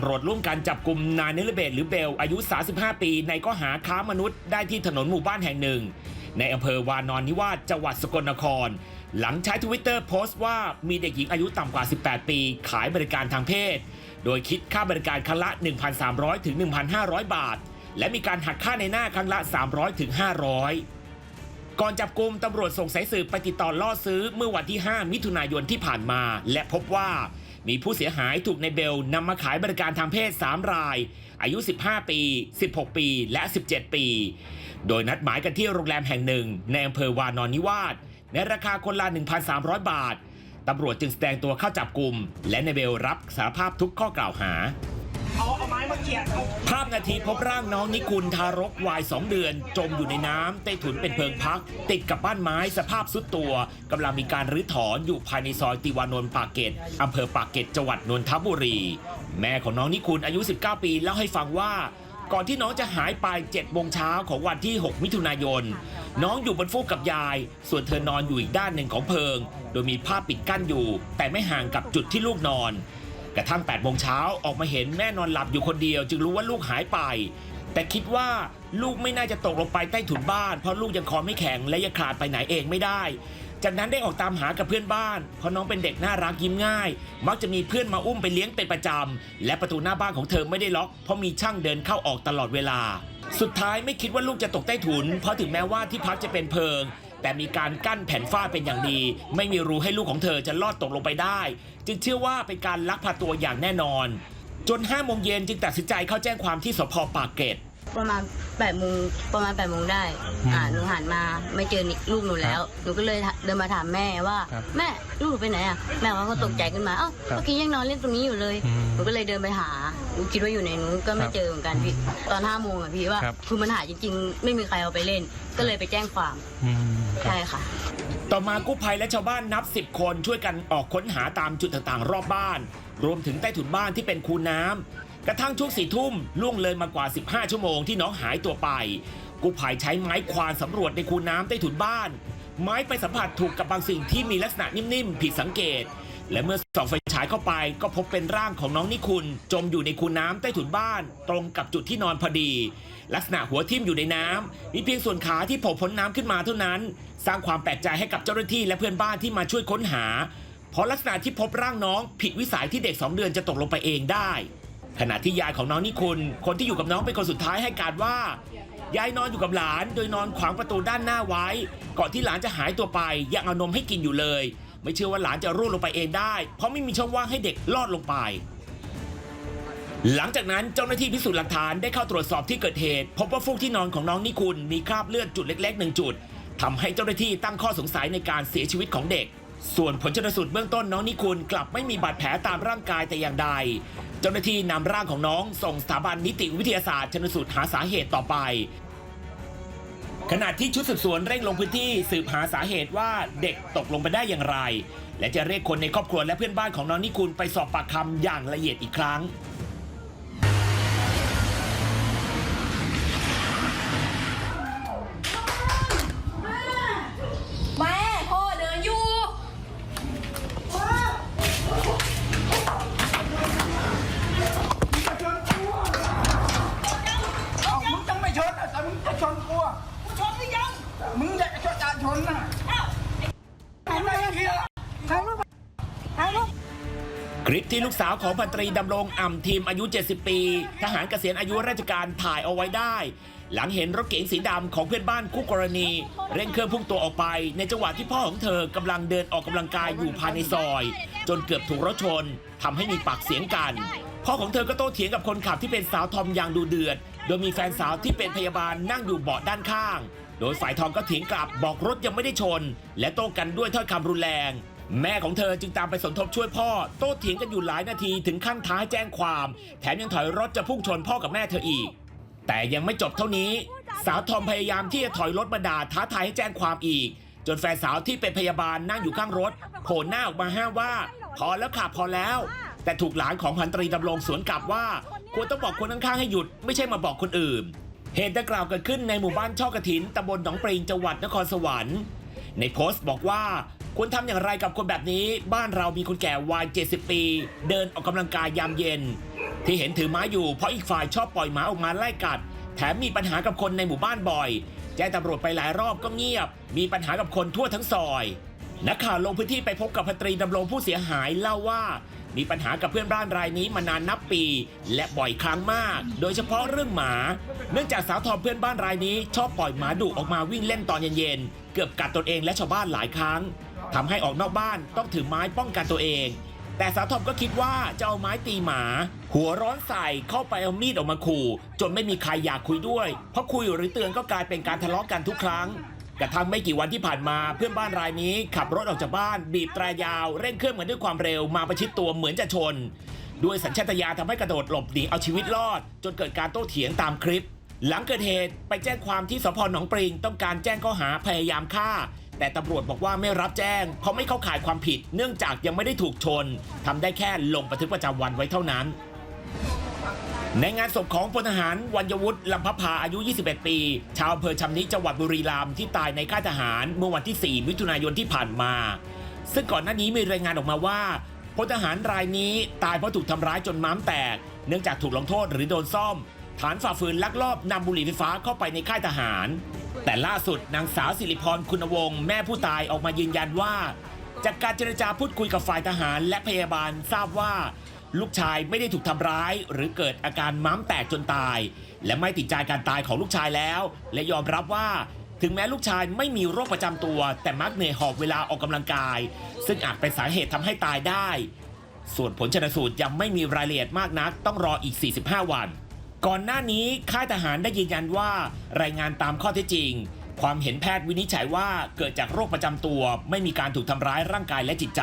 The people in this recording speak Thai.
ำรวจร่วมกันจับกลุ่มนายเนลเบตหรือเบลอายุ 35 ปี ในข้อหาค้ามนุษย์ได้ที่ถนนหมู่บ้านแห่งหนึ่ง ในอำเภอวานอนนิวาสจังหวัดสกลนคร หลังใช้ทวิตเตอร์โพสต์ว่ามีเด็กหญิงอายุต่ำกว่า 18 ปี ขายบริการทางเพศ โดยคิดค่าบริการครั้งละ 1,300 ถึง 1,500 บาท และมีการหักค่าในหน้าครั้งละ 300 ถึง 500ก่อนจับกลุ่มตำรวจส่งสายสืบไปติดต่อล่อซื้อเมื่อวันที่ 5 มิถุนายนที่ผ่านมา และพบว่า มีผู้เสียหายถูกในเบลนำมาขายบริการทางเพศ 3 ราย อายุ 15 ปี 16 ปี และ 17 ปี โดยนัดหมายกันที่โรงแรมแห่งหนึ่ง ในอำเภอวานอนนิวาสในราคาคนละ 1,300 บาท ตำรวจจึงแสดงตัวเข้าจับกลุ่ม และในเบลรับสารภาพทุกข้อกล่าวหา เอาเอาไม้มาเขี่ยเอาภาพนาทีพบร่างน้องนิกุลทารกวัยสองเดือน จมอยู่ในน้ำใต้ถุนเป็นเพิงพัก ติดกับบ้านไม้สภาพสุดตัวกำลังมีการรื้อถอนอยู่ภายในซอยติวานนท์ปากเกร็ดอำเภอปากเกร็ดจังหวัดนนทบุรี แม่ของน้องนิกุลอายุ 19 ปีเล่าให้ฟังว่า ก่อนที่น้องจะหายไป7โมงเช้าของวันที่ 6 มิถุนายน น้องอยู่บนฟูกกับยาย ส่วนเธอนอนอยู่อีกด้านหนึ่งของเพิง โดยมีผ้าปิดกั้นอยู่ แต่ไม่ห่างกับจุดที่ลูกนอน กระทั่ง8โมงเช้าออกมาเห็นแม่นอนหลับอยู่คนเดียว จึงรู้ว่าลูกหายไป แต่คิดว่าลูกไม่น่าจะตกลงไปใต้ถุนบ้าน เพราะลูกยังคอไม่แข็งและยังคลานไปไหนเองไม่ได้ จากนั้นได้ออกตามหากับเพื่อนบ้าน เพราะน้องเป็นเด็กน่ารักยิ้มง่าย มักจะมีเพื่อนมาอุ้มไปเลี้ยงเป็นประจำ และประตูหน้าบ้านของเธอไม่ได้ล็อก เพราะมีช่างเดินเข้าออกตลอดเวลา สุดท้ายไม่คิดว่าลูกจะตกใต้ถุน เพราะถึงแม้ว่าที่พักจะเป็นเพิง แต่มีการกั้นแผ่นฝ้าเป็นอย่างดี ไม่มีรูให้ลูกของเธอจะลอดตกลงไปได้ จึงเชื่อว่าเป็นการลักพาตัวอย่างแน่นอน จน5โมงเย็นจึงตัดสินใจเข้าแจ้งความที่สพปากเกร็ด ประมาณแปดโมงประมาณแปดโมงได้ อ่าหนูหันมาไม่เจอนิลูกหนูแล้ว หนูก็เลยเดินมาถามแม่ว่า ครับแม่ลูกหนูไปไหนอะแม่เขาก็ตกใจขึ้นมาเอ้าครับเมื่อกี้ยังนอนเล่นตรงนี้อยู่เลยอืมหนูก็เลยเดินไปหาหนูคิดว่าอยู่ในนู้นก็ไม่ครับเจอเหมือนกันพี่ตอนห้าโมงอะพี่ว่าครับ คือมันหายจริง ๆ ไม่มีใครเอาไปเล่น ก็เลยไปแจ้งความอืมครับ ใช่ค่ะ ต่อมากู้ภัยและชาวบ้านนับ 10 คนช่วยกันออกค้นหาตามจุดต่างๆ รอบบ้าน รวมถึงใต้ถุนบ้านที่เป็นคูน้ำ กระทั่งช่วงสี่ทุ่มล่วงเลยมากว่า 15 ชั่วโมงที่น้องหายตัวไป กู้ภัยใช้ไม้ควานสำรวจในคูน้ำใต้ถุนบ้าน ไม้ไปสัมผัสถูกกับบางสิ่งที่มีลักษณะนิ่มๆ ผิดสังเกต และเมื่อส่องไฟฉายเข้าไปก็พบเป็นร่างของน้องนิคุณ จมอยู่ในคูน้ำใต้ถุนบ้าน ตรงกับจุดที่นอนพอดี ลักษณะหัวทิ่มอยู่ในน้ำมีเพียงส่วนขาที่โผล่พ้นน้ำขึ้นมาเท่านั้น สร้างความแปลกใจให้กับเจ้าหน้าที่และเพื่อนบ้านที่มาช่วยค้นหา เพราะลักษณะที่พบร่างน้องผิดวิสัยที่เด็ก2เดือนจะตกลงไปเองได้ ขณะที่ยายของน้องนิคุณ คนที่อยู่กับน้องเป็นคนสุดท้ายให้การว่า ยายนอนอยู่กับหลาน โดยนอนขวางประตูด้านหน้าไว้ ก่อนที่หลานจะหายตัวไปยังเอานมให้กินอยู่เลย ไม่เชื่อว่าหลานจะร่วงลงไปเองได้ เพราะไม่มีช่องว่างให้เด็กลอดลงไป หลังจากนั้นเจ้าหน้าที่พิสูจน์หลักฐานได้เข้าตรวจสอบที่เกิดเหตุ พบว่าฟูกที่นอนของน้องนิคุณมีคราบเลือดจุดเล็กๆหนึ่งจุดทำให้เจ้าหน้าที่ตั้งข้อสงสัยในการเสียชีวิตของเด็ก ส่วนผลชนสูตรเบื้องต้นน้องนิคุณกลับไม่มีบาดแผลตามร่างกายแต่อย่างใด เจ้าหน้าที่นำร่างของน้องส่งสถาบันนิติวิทยาศาสตร์ชนสูตรหาสาเหตุต่อไป ขณะที่ชุดสืบสวนเร่งลงพื้นที่สืบหาสาเหตุว่าเด็กตกลงไปได้อย่างไร และจะเรียกคนในครอบครัวและเพื่อนบ้านของน้องนิคุณไปสอบปากคำอย่างละเอียดอีกครั้ง ลิปที่ลูกสาวของพันตรีดำรงอ่ำทีมอายุ 70 ปี ทหารเกษียณอายุราชการถ่ายเอาไว้ได้ หลังเห็นรถเก๋งสีดำของเพื่อนบ้านคู่กรณี เร่งเครื่องพุ่งตัวออกไป ในจังหวะที่พ่อของเธอกำลังเดินออกกำลังกายอยู่ภายในซอย จนเกือบถูกรถชนทำให้มีปากเสียงกัน พ่อของเธอก็โต้เถียงกับคนขับที่เป็นสาวทอมอย่างดูเดือด โดยมีแฟนสาวที่เป็นพยาบาลนั่งอยู่เบาะด้านข้าง โดยฝ่ายทอมก็เถียงกลับบอกรถยังไม่ได้ชน และโต้กันด้วยถ้อยคำรุนแรง แม่ของเธอจึงตามไปสมทบช่วยพ่อ โต้เถียงกันอยู่หลายนาทีถึงขั้นท้าแจ้งความ แถมยังถอยรถจะพุ่งชนพ่อกับแม่เธออีก แต่ยังไม่จบเท่านี้ สาวทอมพยายามที่จะถอยรถมาด่าท้าทายให้แจ้งความอีก จนแฟนสาวที่เป็นพยาบาลนั่งอยู่ข้างรถโผล่หน้าออกมาห้ามว่า พอแล้วค่ะพอแล้ว แต่ถูกหลานของพันตรีดำรงสวนกลับว่า ควรต้องบอกคนข้างๆให้หยุด ไม่ใช่มาบอกคนอื่น เหตุดังกล่าวเกิดขึ้นในหมู่บ้านช่อกระถินตำบลหนองปริงจังหวัดนครสวรรค์ ในโพสต์บอกว่า ควรทำอย่างไรกับคนแบบนี้ บ้านเรามีคนแก่วัย70 ปี เดินออกกำลังกายยามเย็น ที่เห็นถือไม้อยู่เพราะอีกฝ่ายชอบปล่อยหมาออกมาไล่กัด แถมมีปัญหากับคนในหมู่บ้านบ่อยแจ้งตำรวจไปหลายรอบก็เงียบ มีปัญหากับคนทั่วทั้งซอยนักข่าวลงพื้นที่ไปพบกับพันตรีดำรงผู้เสียหายเล่าว่า มีปัญหากับเพื่อนบ้านรายนี้มานานนับปี และบ่อยครั้งมาก โดยเฉพาะเรื่องหมา เนื่องจากสาวทอมเพื่อนบ้านรายนี้ ชอบปล่อยหมาดุออกมาวิ่งเล่นตอนเย็นๆเกือบกัดตนเองและชาวบ้านหลายครั้ง ทำให้ออกนอกบ้านต้องถือไม้ป้องกันตัวเอง แต่สาวทอมก็คิดว่าจะเอาไม้ตีหมา หัวร้อนใส่เข้าไปเอามีดออกมาขู่ จนไม่มีใครอยากคุยด้วย เพราะคุยหรือเตือนก็กลายเป็นการทะเลาะกันทุกครั้งกระทั่งไม่กี่วันที่ผ่านมาเพื่อนบ้านรายนี้ ขับรถออกจากบ้าน บีบแตรยาวเร่งเครื่องมาด้วยความเร็วมาประชิดตัวเหมือนจะชน ด้วยสัญชาตญาณทำให้กระโดดหลบหนีเอาชีวิตรอด จนเกิดการโต้เถียงตามคลิป หลังเกิดเหตุไปแจ้งความที่สพหนองปริง ต้องการแจ้งข้อหาพยายามฆ่า แต่ตำรวจบอกว่าไม่รับแจ้ง เพราะไม่เข้าข่ายความผิด เนื่องจากยังไม่ได้ถูกชนทำได้แค่ลงบันทึกประจำวันไว้เท่านั้นในงานศพของพลทหารวัญญวุฒิลำพภาอายุ 21 ปี ชาวอำเภอชำนิจังหวัดบุรีรัมย์ที่ตายในค่ายทหารเมื่อวันที่ 4 มิถุนายนที่ผ่านมา ซึ่งก่อนหน้านี้มีรายงานออกมาว่าพลทหารรายนี้ตายเพราะถูกทำร้ายจนม้ามแตก เนื่องจากถูกลงโทษหรือโดนซ่อม ฐานฝ่าฝืนลักลอบนำบุหรี่ไฟฟ้าเข้าไปในค่ายทหาร แต่ล่าสุดนางสาวสิริพรคุณวงศ์แม่ผู้ตายออกมายืนยันว่า จากการเจรจาพูดคุยกับฝ่ายทหารและพยาบาลทราบว่า ลูกชายไม่ได้ถูกทำร้าย หรือเกิดอาการม้ามแตกจนตาย และไม่ติดใจการตายของลูกชายแล้ว และยอมรับว่า ถึงแม้ลูกชายไม่มีโรคประจำตัว แต่มักเหนื่อยหอบเวลาออกกำลังกาย ซึ่งอาจเป็นสาเหตุทำให้ตายได้ ส่วนผลชนสูตรยังไม่มีรายละเอียดมากนัก ต้องรออีก 45 วัน ก่อนหน้านี้ค่ายทหารได้ยืนยันว่ารายงานตามข้อเท็จจริง ความเห็นแพทย์วินิจฉัยว่าเกิดจากโรคประจำตัว ไม่มีการถูกทำร้ายร่างกายและจิตใจ